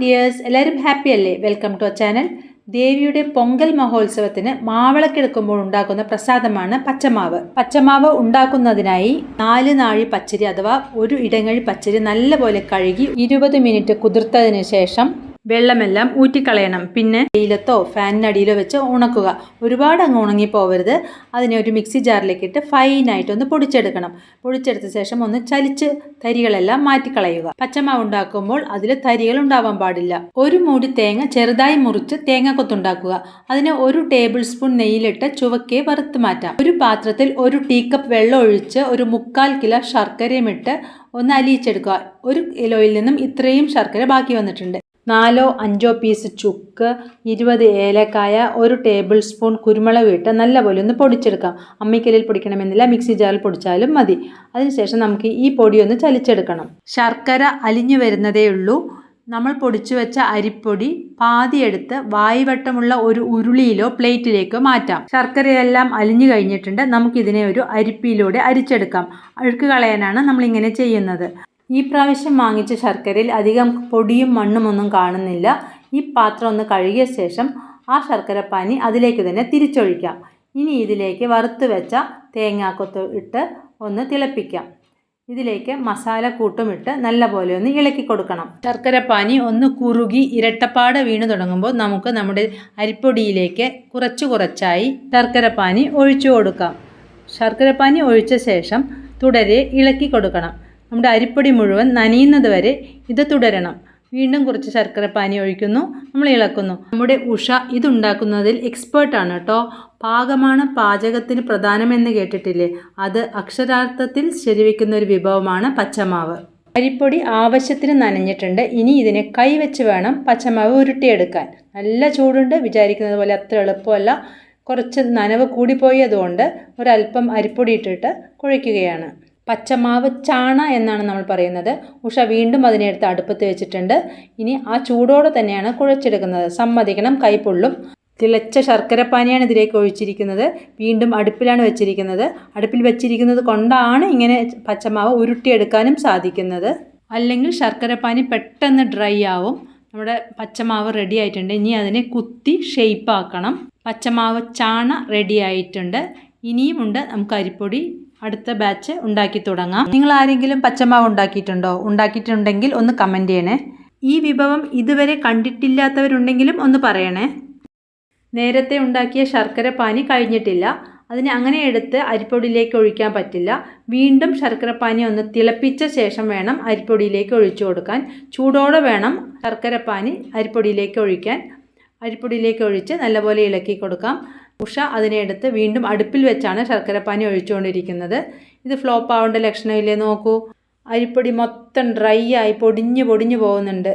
Dears എല്ലാവരും happy അല്ലേ? Welcome to channel ദേവിയുടെ പൊങ്കൽ മഹോത്സവത്തിന് മാവിളക്കെടുക്കുമ്പോൾ ഉണ്ടാക്കുന്ന പ്രസാദമാണ് പച്ചമാവ്. പച്ചമാവ് ഉണ്ടാക്കുന്നതിനായി നാല് നാഴി പച്ചരി അഥവാ ഒരു ഇടങ്ങഴി പച്ചരി നല്ലപോലെ കഴുകി ഇരുപത് മിനിറ്റ് കുതിർത്തതിന് ശേഷം വെള്ളമെല്ലാം ഊറ്റിക്കളയണം. പിന്നെ വെയിലത്തോ ഫാനിനടിയിലോ വെച്ച് ഉണക്കുക. ഒരുപാട് അങ്ങ് ഉണങ്ങി പോവരുത്. അതിനെ ഒരു മിക്സി ജാറിലേക്ക് ഇട്ട് ഫൈനായിട്ട് ഒന്ന് പൊടിച്ചെടുക്കണം. പൊടിച്ചെടുത്ത ശേഷം ഒന്ന് ചലിച്ച് തരികളെല്ലാം മാറ്റിക്കളയുക. പച്ചമാവ് ഉണ്ടാക്കുമ്പോൾ അതിൽ തരികൾ ഉണ്ടാവാൻ പാടില്ല. ഒരു മൂടി തേങ്ങ ചെറുതായി മുറിച്ച് തേങ്ങക്കൊത്തുണ്ടാക്കുക. അതിന് ഒരു ടേബിൾ സ്പൂൺ നെയ്യിലിട്ട് ചുവക്കെ വറുത്ത് മാറ്റാം. ഒരു പാത്രത്തിൽ ഒരു ടീ കപ്പ് വെള്ളം ഒഴിച്ച് ഒരു മുക്കാൽ കിലോ ശർക്കരയും ഇട്ട് ഒന്ന് അലിയിച്ചെടുക്കുക. ഒരു കിലോയിൽ നിന്നും ഇത്രയും ശർക്കര ബാക്കി വന്നിട്ടുണ്ട്. നാലോ അഞ്ചോ പീസ് ചുക്ക് ഇരുപത് ഏലക്കായ ഒരു ടേബിൾ സ്പൂൺ കുരുമുളക് ഇട്ട് നല്ലപോലെ ഒന്ന് പൊടിച്ചെടുക്കാം. അമ്മിക്കല്ലിൽ പൊടിക്കണമെന്നില്ല മിക്സി ജാറിൽ പൊടിച്ചാലും മതി. അതിനുശേഷം നമുക്ക് ഈ പൊടി ഒന്ന് ചലിച്ചെടുക്കണം. ശർക്കര അലിഞ്ഞു വരുന്നതേ ഉള്ളൂ. നമ്മൾ പൊടിച്ചു വെച്ച അരിപ്പൊടി പാതിയെടുത്ത് വായുവട്ടമുള്ള ഒരു ഉരുളിയിലോ പ്ലേറ്റിലേക്കോ മാറ്റാം. ശർക്കരയെല്ലാം അലിഞ്ഞു കഴിഞ്ഞിട്ടുണ്ട്. നമുക്കിതിനെ ഒരു അരിപ്പിയിലൂടെ അരിച്ചെടുക്കാം. അഴുക്ക് കളയാനാണ് നമ്മളിങ്ങനെ ചെയ്യുന്നത്. ഈ പ്രാവശ്യം വാങ്ങിച്ച ശർക്കരയിൽ അധികം പൊടിയും മണ്ണും ഒന്നും കാണുന്നില്ല. ഈ പാത്രം ഒന്ന് കഴുകിയ ശേഷം ആ ശർക്കര പാനി അതിലേക്ക് തന്നെ തിരിച്ചൊഴിക്കാം. ഇനി ഇതിലേക്ക് വറുത്ത് വെച്ച തേങ്ങാക്കൊത്ത് ഇട്ട് ഒന്ന് തിളപ്പിക്കാം. ഇതിലേക്ക് മസാല കൂട്ടുമിട്ട് നല്ല നല്ലപോലെ ഒന്ന് ഇളക്കി കൊടുക്കണം. ശർക്കര പാനി ഒന്ന് കുറുകി ഇരട്ടപ്പാട് വീണു തുടങ്ങുമ്പോൾ നമുക്ക് നമ്മുടെ അരിപ്പൊടിയിലേക്ക് കുറച്ച് കുറച്ചായി ശർക്കര പാനി ഒഴിച്ചു കൊടുക്കാം. ശർക്കര പാനി ഒഴിച്ച ശേഷം തുടരെ ഇളക്കി കൊടുക്കണം. നമ്മുടെ അരിപ്പൊടി മുഴുവൻ നനയുന്നത് വരെ ഇത് തുടരണം. വീണ്ടും കുറച്ച് ശർക്കരപ്പാനി ഒഴിക്കുന്നു. നമ്മൾ ഇളക്കുന്നു. നമ്മുടെ ഉഷ ഇതുണ്ടാക്കുന്നതിൽ എക്സ്പേർട്ടാണ് കേട്ടോ പാകമാണ് പാചകത്തിന് പ്രധാനമെന്ന് കേട്ടിട്ടില്ലേ? അത് അക്ഷരാർത്ഥത്തിൽ ശരിവെക്കുന്ന ഒരു വിഭവമാണ് പച്ചമാവ്. അരിപ്പൊടി ആവശ്യത്തിന് നനഞ്ഞിട്ടുണ്ട്. ഇനി ഇതിനെ കൈവച്ച് വേണം പച്ചമാവ് ഉരുട്ടിയെടുക്കാൻ. നല്ല ചൂടുണ്ട്. വിചാരിക്കുന്നത് പോലെ അത്ര എളുപ്പമല്ല. കുറച്ച് നനവ് കൂടിപ്പോയതുകൊണ്ട് ഒരല്പം അരിപ്പൊടി ഇട്ടിട്ട് കുഴയ്ക്കുകയാണ്. പച്ചമാവ് ചാണ എന്നാണ് നമ്മൾ പറയുന്നത്. ഉഷ വീണ്ടും അതിനെടുത്ത് അടുപ്പത്ത് വെച്ചിട്ടുണ്ട്. ഇനി ആ ചൂടോടെ തന്നെയാണ് കുഴച്ചെടുക്കുന്നത്. സമ്മതിക്കണം കൈപ്പൊള്ളും തിളച്ച ശർക്കരപ്പാനിയാണ് ഇതിലേക്ക് ഒഴിച്ചിരിക്കുന്നത്. വീണ്ടും അടുപ്പിലാണ് വെച്ചിരിക്കുന്നത്. അടുപ്പിൽ വെച്ചിരിക്കുന്നത് കൊണ്ടാണ് ഇങ്ങനെ പച്ചമാവ് ഉരുട്ടിയെടുക്കാനും സാധിക്കുന്നത്. അല്ലെങ്കിൽ ശർക്കരപ്പാനി പെട്ടെന്ന് ഡ്രൈ ആവും. നമ്മുടെ പച്ചമാവ് റെഡി ആയിട്ടുണ്ട്. ഇനി അതിനെ കുത്തി ഷെയ്പ്പാക്കണം പച്ചമാവ് ചാണ റെഡി ആയിട്ടുണ്ട്. ഇനിയുമുണ്ട് നമുക്ക് അരിപ്പൊടി അടുത്ത ബാച്ച് ഉണ്ടാക്കി തുടങ്ങാം. നിങ്ങൾ ആരെങ്കിലും പച്ചമാവ് ഉണ്ടാക്കിയിട്ടുണ്ടോ? ഉണ്ടാക്കിയിട്ടുണ്ടെങ്കിൽ ഒന്ന് കമന്റ് ചെയ്യണേ. ഈ വിഭവം ഇതുവരെ കണ്ടിട്ടില്ലാത്തവരുണ്ടെങ്കിലും ഒന്ന് പറയണേ. നേരത്തെ ഉണ്ടാക്കിയ ശർക്കര പാനി കഴിഞ്ഞിട്ടില്ല. അതിനെ അങ്ങനെ എടുത്ത് അരിപ്പൊടിയിലേക്ക് ഒഴിക്കാൻ പറ്റില്ല. വീണ്ടും ശർക്കരപ്പാനി ഒന്ന് തിളപ്പിച്ച ശേഷം വേണം അരിപ്പൊടിയിലേക്ക് ഒഴിച്ചു കൊടുക്കാൻ. ചൂടോടെ വേണം ശർക്കരപ്പാനി അരിപ്പൊടിയിലേക്ക് ഒഴിക്കാൻ. അരിപ്പൊടിയിലേക്ക് ഒഴിച്ച് നല്ലപോലെ ഇളക്കി കൊടുക്കാം. ഉഷ അതിനെ എടുത്ത് വീണ്ടും അടുപ്പിൽ വെച്ചാണ് ശർക്കരപ്പാനി ഒഴിച്ചുകൊണ്ടിരിക്കുന്നത്. ഇത് ഫ്ലോപ്പ് ആവേണ്ട ലക്ഷണമില്ലേ നോക്കൂ. അരിപ്പൊടി മൊത്തം ഡ്രൈ ആയി പൊടിഞ്ഞ് പൊടിഞ്ഞ് പോകുന്നുണ്ട്.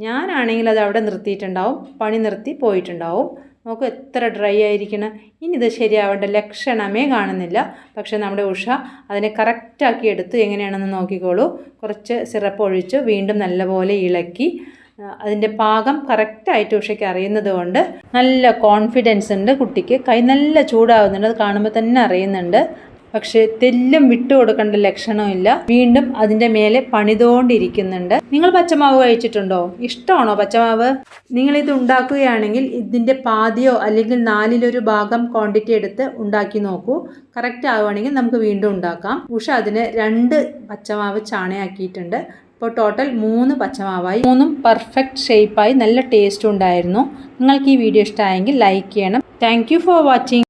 ഞാനാണെങ്കിൽ അത് അവിടെ നിർത്തിയിട്ടുണ്ടാവും. പണി നിർത്തി പോയിട്ടുണ്ടാവും. നോക്കൂ എത്ര ഡ്രൈ ആയിരിക്കണം. ഇനി ഇത് ശരിയാവേണ്ട ലക്ഷണമേ കാണുന്നില്ല. പക്ഷേ നമ്മുടെ ഉഷ അതിനെ കറക്റ്റാക്കി എടുത്ത് എങ്ങനെയാണെന്ന് നോക്കിക്കോളൂ. കുറച്ച് സിറപ്പ് ഒഴിച്ച് വീണ്ടും നല്ലപോലെ ഇളക്കി അതിന്റെ പാകം കറക്റ്റായിട്ട് ഉഷയ്ക്ക് അറിയുന്നത് കൊണ്ട് നല്ല കോൺഫിഡൻസ് ഉണ്ട് കുട്ടിക്ക്. കൈ നല്ല ചൂടാവുന്നുണ്ട് അത് കാണുമ്പോൾ തന്നെ അറിയുന്നുണ്ട്. പക്ഷേ തെല്ലും വിട്ടു കൊടുക്കേണ്ട ലക്ഷണമില്ല വീണ്ടും അതിന്റെ മേലെ പണിതുകൊണ്ടിരിക്കുന്നുണ്ട് നിങ്ങൾ പച്ചമാവ് കഴിച്ചിട്ടുണ്ടോ? ഇഷ്ടമാണോ പച്ചമാവ്? നിങ്ങളിത് ഉണ്ടാക്കുകയാണെങ്കിൽ ഇതിന്റെ പാതിയോ അല്ലെങ്കിൽ നാലിലൊരു ഭാഗം ക്വാണ്ടിറ്റി എടുത്ത് ഉണ്ടാക്കി നോക്കൂ. കറക്റ്റ് ആവുകയാണെങ്കിൽ നമുക്ക് വീണ്ടും ഉണ്ടാക്കാം. ഉഷ അതിന് രണ്ട് പച്ചമാവ് ചാണയാക്കിയിട്ടുണ്ട്. ഇപ്പോൾ ടോട്ടൽ മൂന്ന് പച്ചമാവായി. മൂന്നും പെർഫെക്റ്റ് ഷേപ്പായി നല്ല ടേസ്റ്റും ഉണ്ടായിരുന്നു. നിങ്ങൾക്ക് ഈ വീഡിയോ ഇഷ്ടമായെങ്കിൽ ലൈക്ക് ചെയ്യണം. Thank for watching